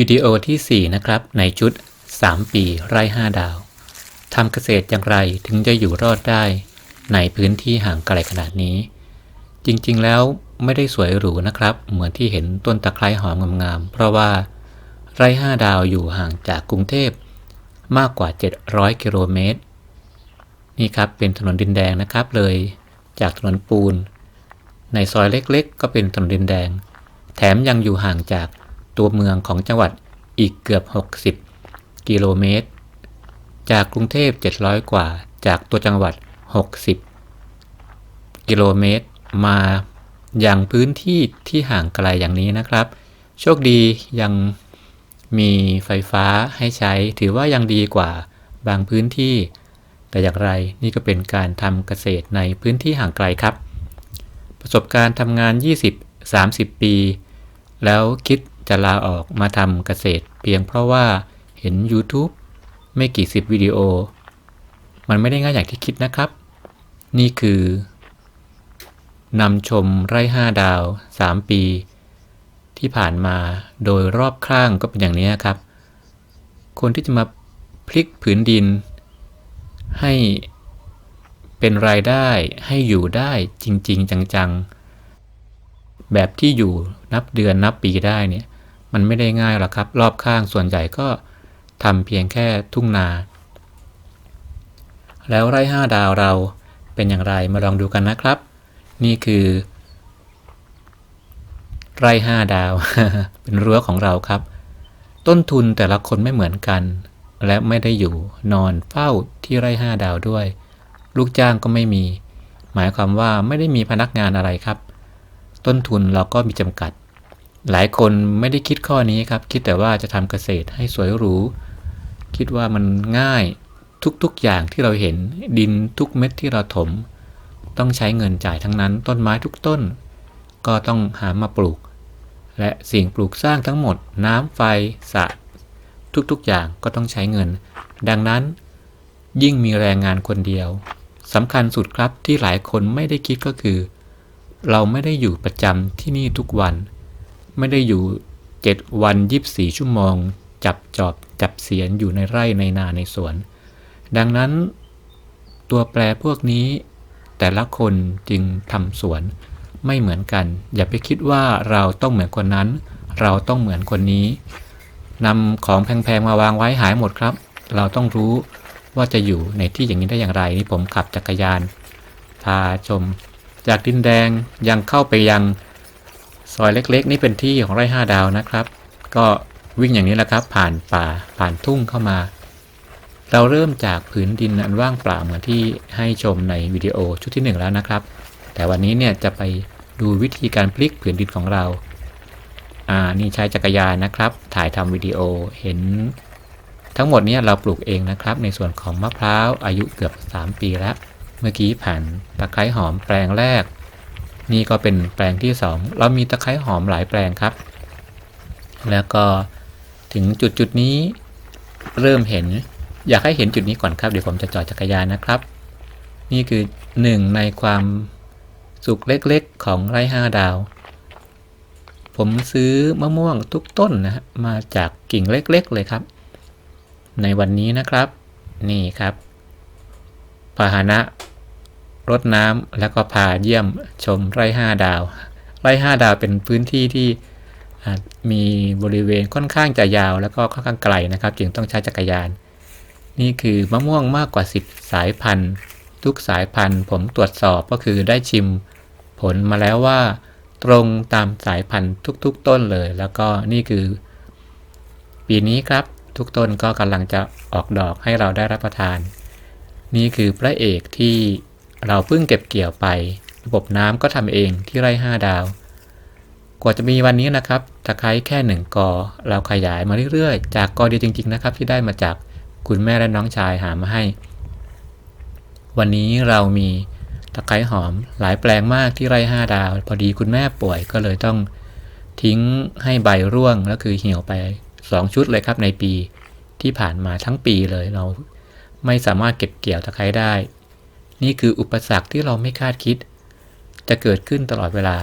วิดีโอทีสี่ 4 นะครับ ในชุด 3 ปีไร่5 ดาวทำเกษตรอย่างไรถึงจะอยู่รอดได้ ในพื้นที่ห่างไกลขนาดนี้ จริงๆแล้วไม่ได้สวยหรูนะครับ เหมือนที่เห็นต้นตะไคร้หอมงามๆเพราะว่าไร่5 ดาวอยู่ห่างจากกรุงเทพมากกว่า 700 กิโลเมตร นี่ครับเป็นถนนดินแดงนะครับเลย จากถนนปูน ในซอยเล็กๆ ก็เป็นถนนดินแดง แถมยังอยู่ห่างจาก ตัวเมืองของจังหวัดอีกเกือบ 60 กิโลเมตร จากกรุงเทพ 700 กว่า จากตัวจังหวัด 60 กิโลเมตร มาอย่างพื้นที่ที่ห่างไกลอย่างนี้นะครับ โชคดียังมีไฟฟ้าให้ใช้ ถือว่ายังดีกว่าบางพื้นที่ แต่อย่างไรนี่ก็เป็นการทำเกษตรในพื้นที่ห่างไกลครับ ประสบการณ์ทำงาน 20-30 ปี แล้วคิด จะลาออกมาทำเกษตร เพียงเพราะว่าเห็น YouTube ไม่กี่สิบวิดีโอ มันไม่ได้ง่ายอย่างที่คิดนะครับ นี่คือนำชมไร่ห้าดาว 3 ปี ที่ผ่านมาโดยรอบข้างก็เป็นอย่างนี้ครับ คนที่จะมาพลิกผืนดิน ให้เป็นรายได้ให้อยู่ได้จริง ๆ จัง ๆ แบบที่อยู่นับเดือนนับปีได้เนี่ย มันไม่ได้ง่ายหรอกครับ รอบข้างส่วนใหญ่ก็ทำเพียงแค่ทุ่งนา แล้วไร่ห้าดาวเราเป็นอย่างไรมาลองดูกันนะครับ นี่คือ ไร่ห้าดาว เป็นรั้วของเราครับ ต้นทุนแต่ละคนไม่เหมือนกัน และไม่ได้อยู่นอนเฝ้าที่ไร่ห้าดาวด้วย ลูกจ้างก็ไม่มี หมายความว่าไม่ได้มีพนักงานอะไรครับ ต้นทุนเราก็มีจำกัด หลายคนไม่ได้คิดข้อนี้ครับ คิดแต่ว่าจะทำเกษตรให้สวยหรู คิดว่ามันง่ายทุกๆอย่างที่เราเห็นดินทุกเม็ดที่เราถม ต้องใช้เงินจ่ายทั้งนั้น ต้นไม้ทุกต้น ก็ต้องหามาปลูก และสิ่งปลูกสร้างทั้งหมด น้ำไฟสระทุกๆอย่างก็ต้องใช้เงิน ดังนั้น ยิ่งมีแรงงานคนเดียวสำคัญสุดครับที่หลายคนไม่ได้คิดก็คือ เราไม่ได้อยู่ประจำที่นี่ทุกวัน ไม่ได้อยู่7วัน24ชั่วโมง จับจอบจับเสียนอยู่ในไร่ในนาในสวน ดังนั้น ตัวแปรพวกนี้แต่ละคนจึงทำสวนไม่เหมือนกัน อย่าไปคิดว่าเราต้องเหมือนคนนั้น เราต้องเหมือนคนนี้นำของแพงๆมาวางไว้หายหมดครับ เราต้องรู้ว่าจะอยู่ในที่อย่างนี้ได้อย่างไรนี่ผมขับจักรยาน พาชม จากดินแดงยังเข้าไปยัง ซอยเล็กๆ นี่เป็นที่ของไร่ห้าดาวนะครับ ก็วิ่งอย่างนี้แหละครับ ผ่านป่าผ่านทุ่งเข้ามา เราเริ่มจากผืนดินอันว่างเปล่าเหมือนที่ให้ชมในวิดีโอชุดที่ 1 แล้วนะครับ แต่วันนี้เนี่ยจะไปดูวิธีการพลิกผืนดินของเรา อ่า นี่ใช้จักรยานนะครับ ถ่ายทำวิดีโอเห็น ทั้งหมดนี้เราปลูกเองนะครับ ในส่วนของมะพร้าวอายุเกือบ 3 ปีแล้ว เมื่อกี้ผ่านตะไคร้หอมแปลงแรก นี่ก็เป็นแปลงที่ 2 เรามีตะไคร้หอมหลายแปลงครับ แล้วก็ถึงจุดจุดนี้ เริ่มเห็น อยากให้เห็นจุดนี้ก่อนครับ เดี๋ยวผมจะจอดจักรยานนะครับ นี่คือหนึ่งในความสุขเล็กๆของไร่ห้าดาว ผมซื้อมะม่วงทุกต้นนะฮะมาจากกิ่งเล็กๆเลยครับ ในวันนี้นะครับ นี่ครับ พาหนะ รดน้ำแล้วก็พาเยี่ยมชมไร่ห้าดาว ไร่ห้าดาวเป็นพื้นที่ที่มีบริเวณค่อนข้างจะยาว แล้วก็ค่อนข้างไกลนะครับ จึงต้องใช้จักรยาน นี่คือมะม่วงมากกว่า 10 สายพันธุ์ ทุกสายพันธุ์ผมตรวจสอบก็คือได้ชิมผลมาแล้วว่า ตรงตามสายพันธุ์ทุกๆ ต้นเลย แล้วก็นี่คือ ปีนี้ครับทุกต้นก็กำลังจะออกดอกให้เราได้รับประทาน นี่คือพระเอกที่ เราเพิ่งเก็บเกี่ยวไประบบน้ำก็ทำเองที่ไร่ห้าดาว กว่าจะมีวันนี้นะครับตะไคร้แค่หนึ่งกอ เราขยายมาเรื่อยๆ จากกอเดียวจริง ๆ นะครับ ที่ได้มาจากคุณแม่และน้องชายหามาให้ วันนี้เรามีตะไคร้หอมหลายแปลงมากที่ไร่ห้าดาว พอดีคุณแม่ป่วยก็เลยต้องทิ้งให้ใบร่วงแล้วคือเหี่ยวไป 2 ชุดเลยครับในปีที่ผ่านมาทั้งปีเลยเราไม่สามารถเก็บเกี่ยวตะไคร้ได้ นี่คืออุปสรรคที่เราไม่คาดคิด จะเกิดขึ้นตลอดเวลา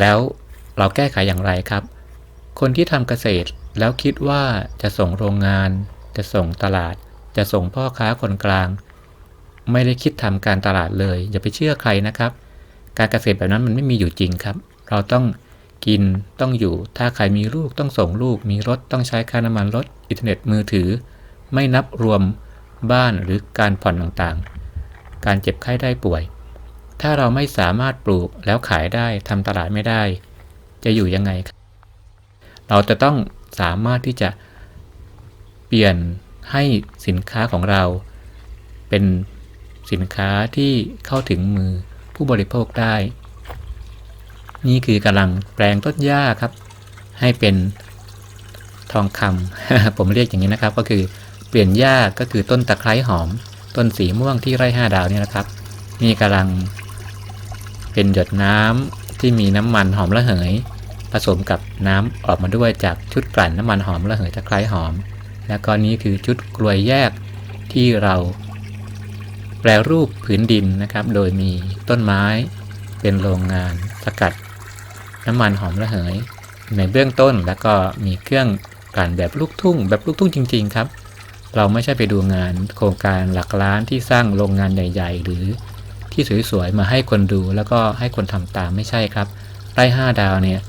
แล้วเราแก้ไขอย่างไรครับ คนที่ทำเกษตรแล้วคิดว่าจะส่งโรงงาน จะส่งตลาด จะส่งพ่อค้าคนกลาง ไม่ได้คิดทำการตลาดเลย อย่าไปเชื่อใครนะครับ การเกษตรแบบนั้นมันไม่มีอยู่จริงครับ เราต้องกินต้องอยู่ ถ้าใครมีลูกต้องส่งลูก มีรถต้องใช้ค่าน้ำมันรถ อินเทอร์เน็ตมือถือ ไม่นับรวม บ้านหรือการผ่อนต่างๆ การเจ็บไข้ได้ป่วย ถ้าเราไม่สามารถปลูกแล้วขายได้ทำตลาดไม่ได้ จะอยู่ยังไงครับเราจะต้องสามารถที่จะเปลี่ยนให้สินค้าของเรา เป็นสินค้าที่เข้าถึงมือผู้บริโภคได้ นี่คือกำลังแปลงต้นหญ้าครับ ให้เป็นทองคำผมเรียกอย่างนี้นะครับก็คือ เปลี่ยนหญ้าก็คือต้นตะไคร้หอม ต้นสีม่วงที่ไร่ห้าดาวนี่นะครับ นี่กำลังเป็นหยดน้ำที่มีน้ำมันหอมระเหย ผสมกับน้ำออกมาด้วยจากชุดกลั่นน้ำมันหอมระเหยตะไคร้หอม แล้วก็นี้คือชุดกลวยแยกที่เราแปลรูปผืนดินนะครับ โดยมีต้นไม้เป็นโรงงานสกัด น้ำมันหอมระเหย ในเบื้องต้นแล้วก็มีเครื่องกลั่นแบบลูกทุ่ง แบบลูกทุ่งจริง ๆ ครับ เราไม่ใช่ไปดูงานโครงการหลักล้านที่สร้างโรงงานใหญ่ ๆ หรือที่สวยๆมาให้คนดูแล้วก็ให้คนทำตามไม่ใช่ครับไร่ห้าดาวเนี่ย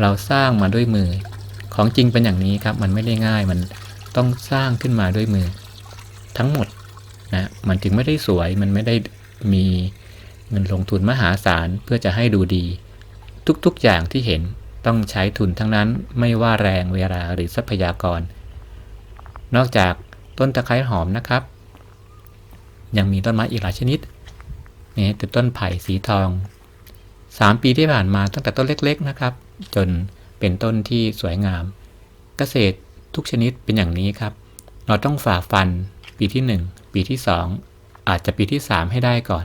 เราสร้างมาด้วยมือ ของจริงเป็นอย่างนี้ครับ มันไม่ได้ง่ายมันต้องสร้างขึ้นมาด้วยมือ ทั้งหมดนะมันจึงไม่ได้สวยมันไม่ได้มีเงินลงทุนมหาศาลเพื่อจะให้ดูดี ทุกๆอย่างที่เห็นต้องใช้ทุนทั้งนั้นไม่ว่าแรงเวลาหรือทรัพยากร นอกจาก ต้นตะไคร้หอมนะครับ ยังมีต้นไม้อีกหลายชนิดนี่คือต้นไผ่สีทอง 3 ปีที่ผ่านมาตั้งแต่ต้นเล็ก ๆนะครับ จนเป็นต้นที่สวยงาม เกษตรทุกชนิดเป็นอย่างนี้ครับ เราต้องฝ่าฟันปีที่ 1 ปีที่ 2 อาจจะปีที่ 3 ให้ได้ก่อน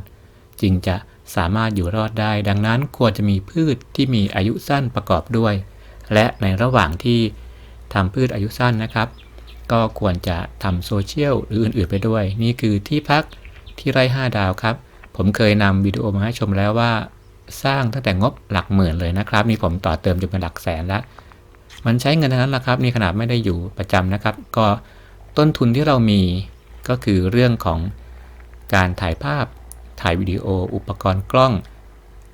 จึงจะสามารถอยู่รอดได้ ดังนั้นควรจะมีพืชที่มีอายุสั้นประกอบด้วย และในระหว่างที่ทำพืชอายุสั้นนะครับ ก็ควรจะทำโซเชียลหรืออื่นๆไปด้วย นี่คือที่พักที่ไร่ 5 ดาวครับ ผมเคยนำวิดีโอมาให้ชมแล้วว่า สร้างตั้งแต่งบหลักหมื่นเลยนะครับ นี่ผมต่อเติมจนเป็นหลักแสนแล้วมันใช้เงินทั้งนั้นแหละครับ นี่ขนาดไม่ได้อยู่ประจำนะครับ ก็ต้นทุนที่เรามีก็คือเรื่องของการถ่ายภาพ ถ่ายวิดีโอ อุปกรณ์กล้อง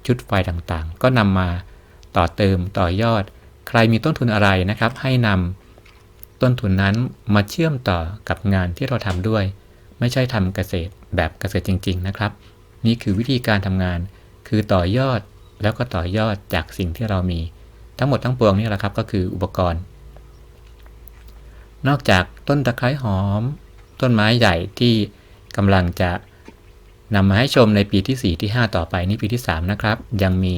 ชุดไฟต่างๆ ก็นำมาต่อเติมต่อยอด ใครมีต้นทุนอะไรนะครับ ให้นำ ต้นทุนนั้นมาเชื่อมต่อกับงานที่เราทำด้วย ไม่ใช่ทำเกษตรแบบเกษตรจริง ๆ นะครับ นี่คือวิธีการทำงาน คือต่อยอดแล้วก็ต่อยอดจากสิ่งที่เรามี ทั้งหมดทั้งปวงนี่แหละครับก็คืออุปกรณ์ นอกจากต้นตะไคร้หอม ต้นไม้ใหญ่ที่กำลังจะนำมาให้ชมในปีที่ 4 ที่ 5 ต่อไปนี่ปีที่ 3 นะครับ ยังมี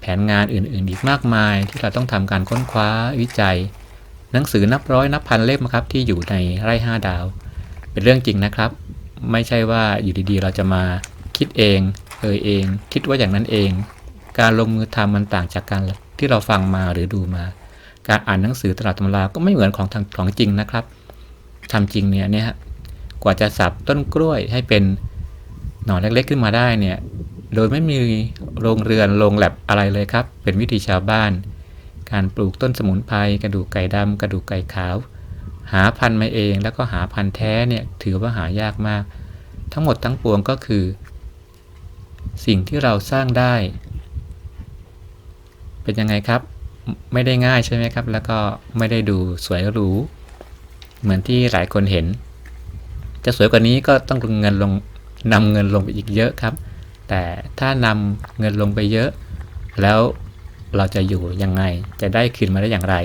แผนงานอื่นๆ อีกมากมายที่เราต้องทำการค้นคว้าวิจัย หนังสือนับร้อยนับพันเล่มครับที่อยู่ในไร่5ดาว เป็นเรื่องจริงนะครับ ไม่ใช่ว่าอยู่ดีๆ เราจะมาคิดเอง เออเอง คิดว่าอย่างนั้นเอง การลงมือทำมันต่างจากการที่เราฟังมาหรือดูมา การอ่านหนังสือตลาดตำราก็ไม่เหมือนของทางของจริงนะครับทำจริงเนี่ยเนี่ยกว่าจะสับต้นกล้วยให้เป็นหน่อเล็กๆขึ้นมาได้เนี่ย โดยไม่มีโรงเรือนโรงแลบอะไรเลยครับ เป็นวิธีชาวบ้าน การปลูกต้นสมุนไพรกระดูกไก่ดำกระดูกไก่ขาว หาพันธุ์มาเองแล้วก็หาพันธุ์แท้เนี่ยถือว่าหายากมาก ทั้งหมดทั้งปวงก็คือ สิ่งที่เราสร้างได้ เป็นยังไงครับ ไม่ได้ง่ายใช่ไหมครับ แล้วก็ไม่ได้ดูสวยหรูเหมือนที่หลายคนเห็น จะสวยกว่านี้ก็ต้องลงเงินลงนำเงินลงไปอีกเยอะครับ แต่ถ้านำเงินลงไปเยอะ แล้ว เราจะอยู่ยังไง จะได้คืนมาได้อย่างไร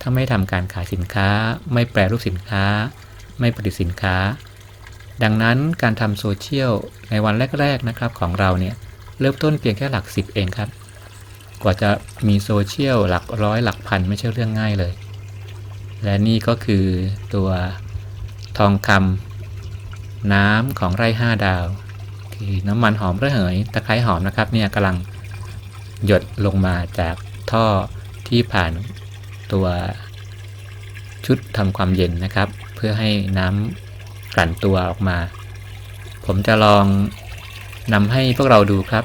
ถ้าไม่ทำการขายสินค้า ไม่แปรรูปสินค้า ไม่ผลิตสินค้า ดังนั้นการทำโซเชียลในวันแรกๆนะครับของเราเนี่ยเริ่มต้นเพียงแค่หลักสิบเองครับ กว่าจะมีโซเชียลหลักร้อยหลักพันไม่ใช่เรื่องง่ายเลย และนี่ก็คือตัวทองคำน้ำของไร่ห้าดาว คือน้ำมันหอมระเหยตะไคร้หอมนะครับเนี่ยกำลัง หยดลงมาจากท่อที่ผ่านตัวชุดทำความเย็นนะครับ เพื่อให้น้ำกลั่นตัวออกมา ผมจะลองนำให้พวกเราดูครับ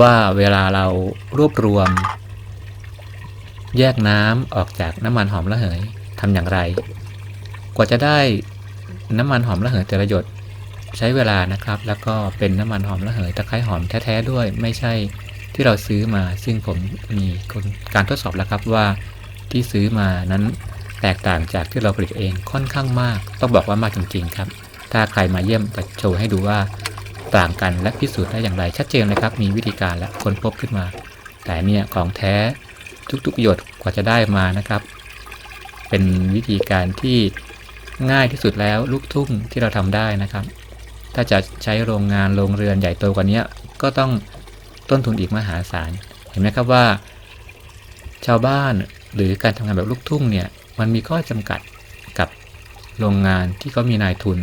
ว่าเวลาเรารวบรวม แยกน้ำออกจากน้ำมันหอมระเหยทำอย่างไร กว่าจะได้น้ำมันหอมระเหยแต่ละหยด ใช้เวลานะครับ แล้วก็เป็นน้ำมันหอมระเหยตะไคร้หอมแท้ๆด้วย ไม่ใช่ที่เราซื้อมา ซึ่งผมมีการทดสอบแล้วครับว่าที่ซื้อมานั้นแตกต่างจากที่เราผลิตเองค่อนข้างมาก ต้องบอกว่ามากจริงๆครับ ถ้าใครมาเยี่ยมจะโชว์ให้ดูว่าต่างกันและพิสูจน์ได้อย่างไรชัดเจนเลยครับ มีวิธีการและค้นพบขึ้นมา แต่เนี่ยของแท้ทุกๆหยดกว่าจะได้มานะครับ เป็นวิธีการที่ง่ายที่สุดแล้วลูกทุ่งที่เราทำได้นะครับ ถ้าจะใช้โรงงานโรงเรือนใหญ่โตกว่านี้ก็ต้องต้นทุนอีกมหาศาล เห็นไหมครับว่า ชาวบ้านหรือการทำงานแบบลูกทุ่งเนี่ยมันมีข้อจำกัดกับโรงงานที่เขามีนายทุน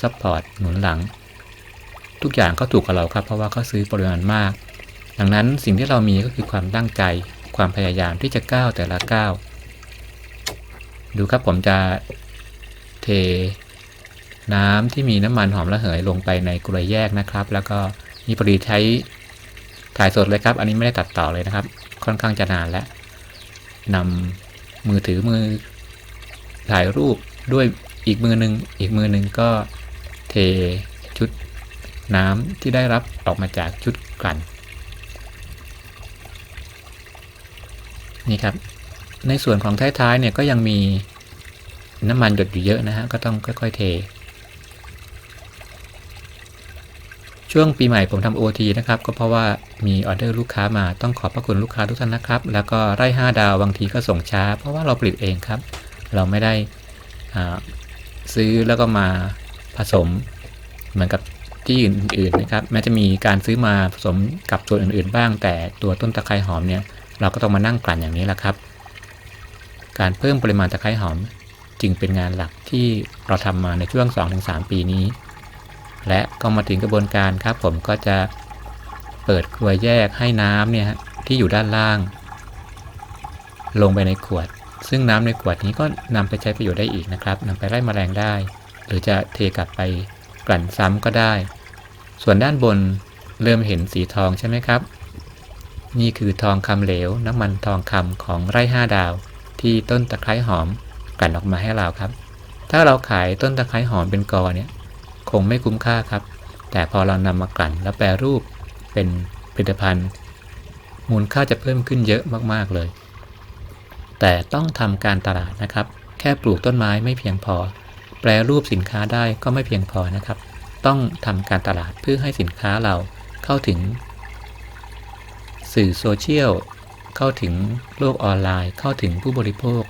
ซัพพอร์ตหนุนหลัง ทุกอย่างก็ถูกกับเราครับ เพราะว่าเขาซื้อปริมาณมาก ดังนั้นสิ่งที่เรามีก็คือความตั้งใจ ความพยายามที่จะก้าวแต่ละก้าว ดูครับผมจะเท น้ำที่มีน้ำมันหอมระเหยลงไปในกลวยแยกนะครับ แล้วก็นี่พอดีใช้ถ่ายสดเลยครับ อันนี้ไม่ได้ตัดต่อเลยนะครับ ค่อนข้างจะนานแล้วนำมือถือมือถ่ายรูปด้วยอีกมือหนึ่งอีกมือหนึ่งก็เทชุดน้ำที่ได้รับออกมาจากชุดกลั่น นี่ครับ ในส่วนของท้ายๆเนี่ยก็ยังมีน้ำมันหยดอยู่เยอะนะฮะก็ต้องค่อย ๆ เท ช่วงปีใหม่ผมทำ OT นะครับ ก็เพราะว่ามีออเดอร์ลูกค้ามาต้องขอบพระคุณลูกค้าทุกท่านนะครับ แล้วก็ไร่5ดาวบางทีก็ส่งช้า เพราะว่าเราผลิตเองครับ เราไม่ได้ซื้อแล้วก็มาผสมเหมือนกับที่อื่นๆนะครับแม้จะมีการซื้อมาผสมกับส่วนอื่นๆ บ้าง แต่ตัวต้นตะไคร้หอมเนี่ยเราก็ต้องมานั่งกลั่นอย่างนี้แหละครับ การเพิ่มปริมาณตะไคร้หอมจึงเป็นงานหลักที่เราทำมาในช่วง 2-3 ปีนี้ และก็มาถึงกระบวนการครับ ผมก็จะเปิดกลวยแยกให้น้ำเนี่ยที่อยู่ด้านล่าง ลงไปในขวด ซึ่งน้ำในขวดนี้ก็นำไปใช้ประโยชน์ได้อีกนะครับนำไปไล่มแมลงได้ หรือจะเทกลับไปกลั่นซ้ำก็ได้ ส่วนด้านบนเริ่มเห็นสีทองใช่ไหมครับ นี่คือทองคำเหลว น้ำมันทองคำของไร่ห้าดาว ที่ต้นตะไคร้หอมกลั่นออกมาให้เราครับ ถ้าเราขายต้นตะไคร้หอมเป็นกอเนี่ย คงไม่คุ้มค่าครับ แต่พอเรานำมากลั่นแล้วแปรรูปเป็นผลิตภัณฑ์ มูลค่าจะเพิ่มขึ้นเยอะมากๆเลย แต่ต้องทำการตลาดนะครับ แค่ปลูกต้นไม้ไม่เพียงพอ แปรรูปสินค้าได้ก็ไม่เพียงพอนะครับ ต้องทำการตลาดเพื่อให้สินค้าเราเข้าถึง สื่อโซเชียลเข้าถึงโลกออนไลน์ เข้าถึงผู้บริโภค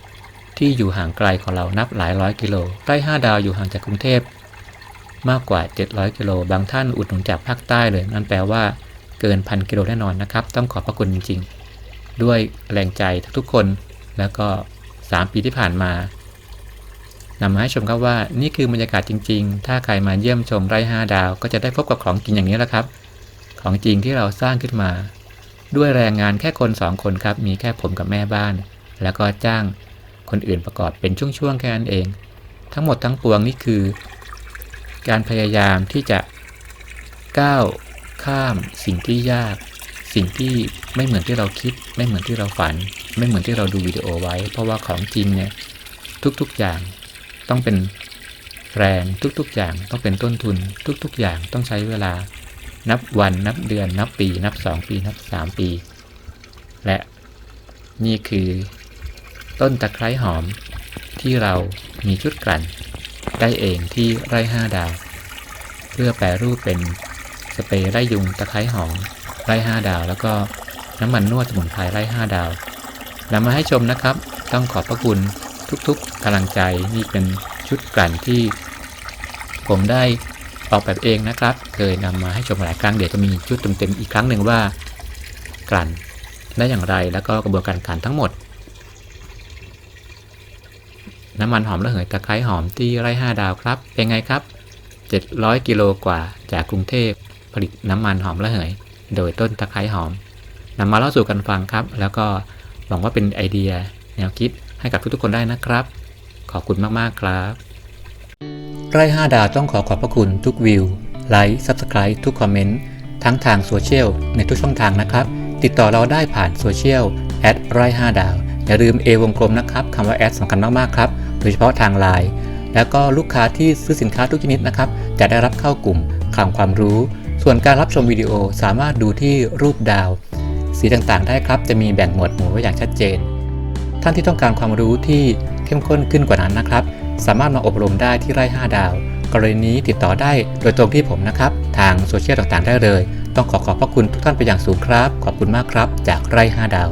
ที่อยู่ห่างไกลของเรานับหลายร้อยกิโลใกล้5ดาวอยู่ห่างจากกรุงเทพ มากกว่า 700 กิโล บางท่านอุดหนุนจากภาคใต้เลย นั่นแปลว่าเกินพันกิโลแน่นอนนะครับ ต้องขอบพระคุณจริง ๆ ด้วยแรงใจทุกๆคน แล้วก็ 3 ปีที่ผ่านมานำมาให้ชมครับว่านี่คือบรรยากาศจริง ๆ ถ้าใครมาเยี่ยมชมไร่ 5 ดาว ก็จะได้พบกับของจริงอย่างนี้แหละครับ ของจริงที่เราสร้างขึ้นมา ด้วยแรงงานแค่คน 2 คนครับ มีแค่ผมกับแม่บ้าน แล้วก็จ้างคนอื่นประกอบเป็นช่วงๆแค่นั้นเอง ทั้งหมดทั้งปวงนี่คือ การพยายามที่จะก้าวข้ามสิ่งที่ยาก สิ่งที่ไม่เหมือนที่เราคิด ไม่เหมือนที่เราฝัน ไม่เหมือนที่เราดูวิดีโอไว้ เพราะว่าของจริงเนี่ยทุกๆอย่างต้องเป็นแรงทุกๆ อย่างต้องเป็นต้นทุน ทุกๆ อย่างต้องใช้เวลานับวันนับเดือนนับปี นับ 2 ปี นับ 3 ปี และนี่คือต้นตะไคร้หอมที่เรามีชุดกลั่น ได้เองที่ไร่ห้าดาว เพื่อแปรรูปเป็นสเปรย์ไล่ยุงตะไคร้หอมไร่ห้าดาว แล้วก็น้ำมันนวดสมุนไพรไร่ห้าดาวนำมาให้ชมนะครับ ต้องขอบพระคุณทุกๆกำลังใจนี่เป็นชุดกลั่นที่ ผมได้ออกแบบเองนะครับ เคยนำมาให้ชมหลายครั้งเดี๋ยวจะมีชุดเต็มๆอีกครั้งหนึ่งว่า กลั่นได้อย่างไรแล้วก็กระบวนการกลั่นทั้งหมด น้ำมันหอมระเหยตะไคร้หอมที่ไร่ห้าดาวครับ เป็นไงครับ 700 กิโลกว่าจากกรุงเทพผลิตน้ำมันหอมระเหย โดยต้นตะไคร้หอมนำมาเล่าสู่กันฟังครับ แล้วก็หวังว่าเป็นไอเดีย แนวคิดให้กับทุกๆคนได้นะครับ ขอบคุณมากๆครับ ไร่ห้าดาวต้องขอขอบพระคุณทุกวิวไลค์ซับสไครต์ทุกคอมเมนต์ทั้งทางโซเชียลในทุกช่องทางนะครับ ติดต่อเราได้ผ่านโซเชียลแอดไรห้าดาวอย่าลืม A วงกลมนะครับคำว่าแอดสำคัญมากๆครับ โดยเฉพาะทางไลน์แล้วก็ลูกค้าที่ซื้อสินค้าทุกชนิดนะครับ จะได้รับเข้ากลุ่มคลังความรู้ ส่วนการรับชมวิดีโอสามารถดูที่รูปดาว สีต่างๆ ได้ครับ จะมีแบ่งหมวดหมู่ไว้อย่างชัดเจน ท่านที่ต้องการความรู้ที่เข้มข้นขึ้นกว่านั้นนะครับ สามารถมาอบรมได้ที่ไร่ 5 ดาว กรณีนี้ติดต่อได้โดยตรงที่ผมนะครับ ทางโซเชียลต่างๆ ได้เลย ต้องขอขอบพระคุณทุกท่านไปอย่างสูงครับ ขอบคุณมากครับ จากไร่ 5 ดาว